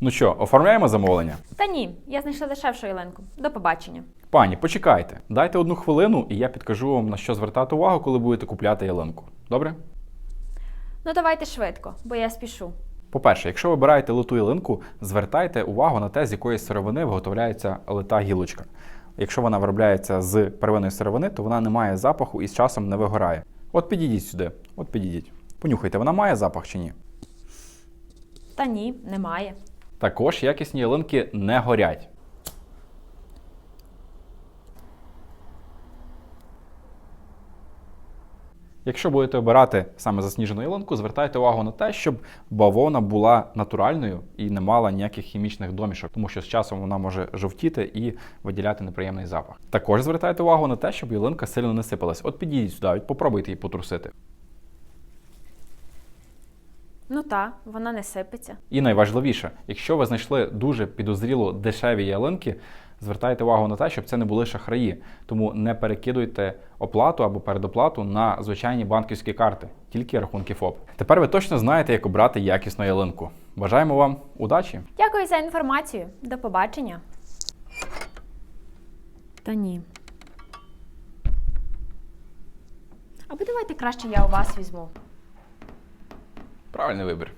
Ну що, оформляємо замовлення? Та ні, я знайшла дешевшу ялинку. До побачення. Пані, почекайте, дайте одну хвилину, і я підкажу вам на що звертати увагу, коли будете купляти ялинку. Добре? Ну давайте швидко, бо я спішу. По-перше, якщо вибираєте литу ялинку, звертайте увагу на те, з якої сировини виготовляється лита гілочка. Якщо вона виробляється з первинної сировини, то вона не має запаху і з часом не вигорає. От підійдіть сюди, от підійдіть. Понюхайте, вона має запах чи ні? Та ні, немає. Також якісні ялинки не горять. Якщо будете обирати саме засніжену ялинку, звертайте увагу на те, щоб бавовна була натуральною і не мала ніяких хімічних домішок, тому що з часом вона може жовтіти і виділяти неприємний запах. Також звертайте увагу на те, щоб ялинка сильно не сипалась. От підійдіть сюди, попробуйте її потрусити. Ну та, вона не сипеться. І найважливіше, якщо ви знайшли дуже підозріло дешеві ялинки, звертайте увагу на те, щоб це не були шахраї. Тому не перекидуйте оплату або передоплату на звичайні банківські карти, тільки рахунки ФОП. Тепер ви точно знаєте, як обрати якісну ялинку. Бажаємо вам удачі! Дякую за інформацію. До побачення. Та ні. Або давайте краще я у вас візьму. Правильний вибір.